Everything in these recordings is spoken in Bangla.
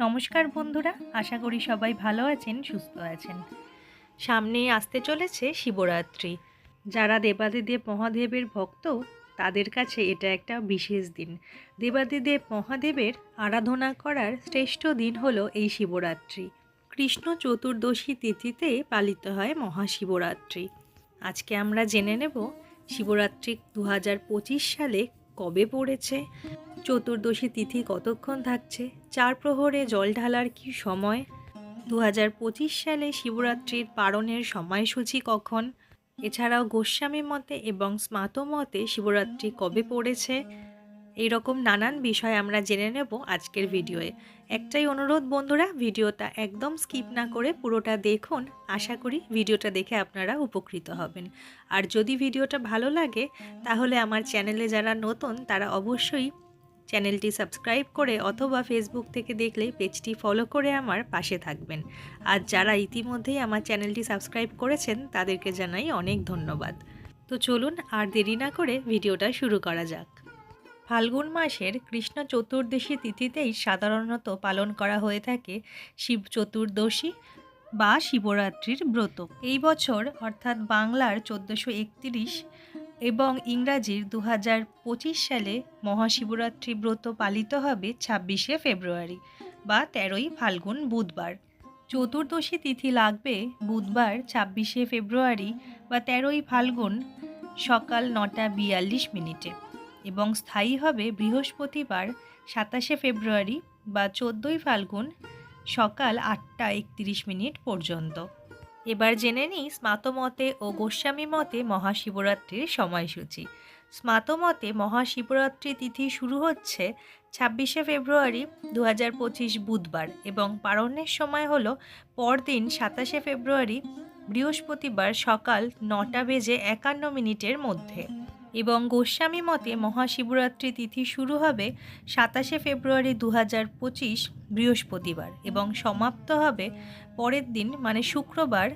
নমস্কার বন্ধুরা, আশা করি সবাই ভালো আছেন, সুস্থ আছেন। সামনেই আসতে চলেছে শিবরাত্রি। যারা দেবাদিদেব মহাদেবের ভক্ত, তাদের কাছে এটা একটা বিশেষ দিন। দেবাদিদেব মহাদেবের আরাধনা করার শ্রেষ্ঠ দিন হলো এই শিবরাত্রি। কৃষ্ণ চতুর্দশী তিথিতে পালিত হয় মহাশিবরাত্রি। আজকে আমরা জেনে নেব শিবরাত্রি দু হাজার পঁচিশ সালে কবে পড়েছে। চতুর্দশী তিথি কতক্ষণ থাকছে? চার প্রহরে জল ঢালার কি সময়? দু হাজার পঁচিশ সালে শিবরাত্রির পালনের সময়সূচি কখন? এছাড়াও গোস্বামী মতে এবং স্মাত মতে শিবরাত্রি কবে পড়েছে? এই রকম নানান বিষয় আমরা জেনে নেব আজকের ভিডিওয়ে। একটাই অনুরোধ বন্ধুরা, ভিডিওটা একদম স্কিপ না করে পুরোটা দেখুন। আশা করি ভিডিওটা দেখে আপনারা উপকৃত হবেন। আর যদি ভিডিওটা ভালো লাগে, তাহলে আমার চ্যানেলে যারা নতুন, তারা অবশ্যই চ্যানেলটি সাবস্ক্রাইব করে অথবা ফেসবুক থেকে দেখলে পেজটি ফলো করে আমার পাশে থাকবেন। আর যারা ইতিমধ্যেই আমার চ্যানেলটি সাবস্ক্রাইব করেছেন, তাদেরকে জানাই অনেক ধন্যবাদ। তো চলুন আর দেরি না করে ভিডিওটা শুরু করা যাক। ফাল্গুন মাসের কৃষ্ণ চতুর্দশী তিথিতেই সাধারণত পালন করা হয়ে থাকে শিব চতুর্দশী বা শিবরাত্রির ব্রত। এই বছর, অর্থাৎ বাংলার চোদ্দোশো এবং ইংরাজির দু হাজার পঁচিশ সালে মহাশিবরাত্রি ব্রত পালিত হবে ছাব্বিশে ফেব্রুয়ারি বা তেরোই ফাল্গুন বুধবার। চতুর্দশী তিথি লাগবে বুধবার, ছাব্বিশে ফেব্রুয়ারি বা তেরোই ফাল্গুন সকাল নটা বিয়াল্লিশ মিনিটে এবং স্থায়ী হবে বৃহস্পতিবার, সাতাশে ফেব্রুয়ারি বা চোদ্দোই ফাল্গুন সকাল আটটা একত্রিশ মিনিট পর্যন্ত। এবার জেনে নিই স্মাতমতে ও গোস্বামী মতে মহাশিবরাত্রির সময়সূচি। স্মাতমতে মহাশিবরাত্রি তিথি শুরু হচ্ছে ছাব্বিশে ফেব্রুয়ারি দু হাজার পঁচিশ বুধবার এবং পারণের সময় হল পরদিন সাতাশে ফেব্রুয়ারি বৃহস্পতিবার সকাল নটা বেজে একান্ন মিনিটের মধ্যে। এবং গোস্বামী মতে মহাশিবরাত্রি তিথি শুরু হবে সাতাশে ফেব্রুয়ারি দু পঁচিশ বৃহস্পতিবার এবং সমাপ্ত হবে পরের দিন মানে শুক্রবার,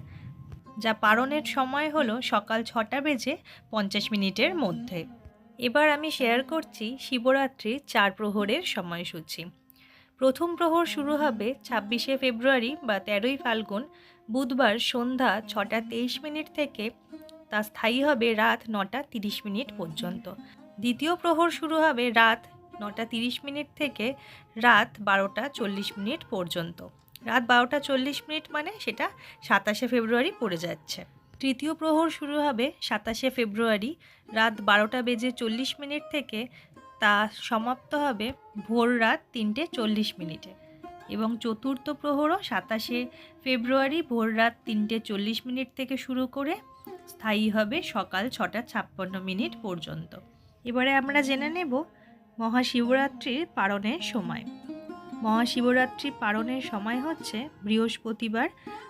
যা পারণের সময় হলো সকাল ছটা বেজে পঞ্চাশ মিনিটের মধ্যে। এবার আমি শেয়ার করছি শিবরাত্রির চার প্রহরের সময়সূচি। প্রথম প্রহর শুরু হবে ছাব্বিশে ফেব্রুয়ারি বা তেরোই ফাল্গুন, বুধবার সন্ধ্যা ছটা তেইশ মিনিট থেকে তা স্থায়ী হবে রাত নটা তিরিশ মিনিট পর্যন্ত। দ্বিতীয় প্রহর শুরু হবে রাত নটা তিরিশ মিনিট থেকে রাত বারোটা চল্লিশ মিনিট পর্যন্ত। রাত বারোটা চল্লিশ মিনিট মানে সেটা সাতাশে ফেব্রুয়ারি পড়ে যাচ্ছে। তৃতীয় প্রহর শুরু হবে সাতাশে ফেব্রুয়ারি রাত বারোটা বেজে চল্লিশ মিনিট থেকে তা সমাপ্ত হবে ভোর রাত তিনটে চল্লিশ মিনিটে। এবং চতুর্থ প্রহরও সাতাশে ফেব্রুয়ারি ভোর রাত তিনটে চল্লিশ মিনিট থেকে শুরু করে স্থায়ী হবে সকাল ছটা ছাপ্পান্ন মিনিট পর্যন্ত। এবারে আমরা জেনে নেব মহাশিবরাত্রির পালনের সময়। মহাশিবরাত্রি পালনের সময় হচ্ছে বৃহস্পতিবার,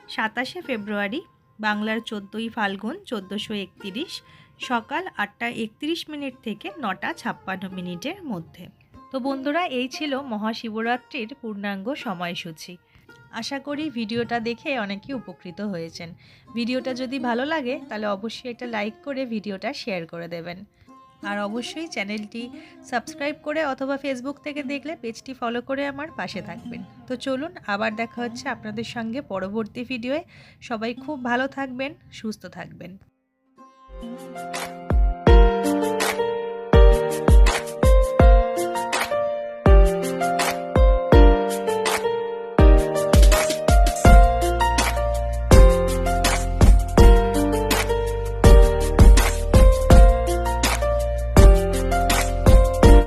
সাতাশে ফেব্রুয়ারি, বাংলার চোদ্দোই ফাল্গুন, চোদ্দোশো একতিরিশ, সকাল আটটা একত্রিশ মিনিট থেকে নটা ছাপ্পান্ন মিনিটের মধ্যে। তো বন্ধুরা, এই ছিল মহাশিবরাত্রির পূর্ণাঙ্গ সময়সূচি। আশা করি ভিডিওটা দেখে অনেকেই উপকৃত হয়েছেন। ভিডিওটা যদি ভালো লাগে, তাহলে অবশ্যই একটা লাইক করে ভিডিওটা শেয়ার করে দেবেন। আর অবশ্যই চ্যানেলটি সাবস্ক্রাইব করে অথবা ফেসবুক থেকে দেখলে পেজটি ফলো করে আমার পাশে থাকবেন। তো চলুন, আবার দেখা হচ্ছে আপনাদের সঙ্গে পরবর্তী ভিডিওয়ে। সবাই খুব ভালো থাকবেন, সুস্থ থাকবেন।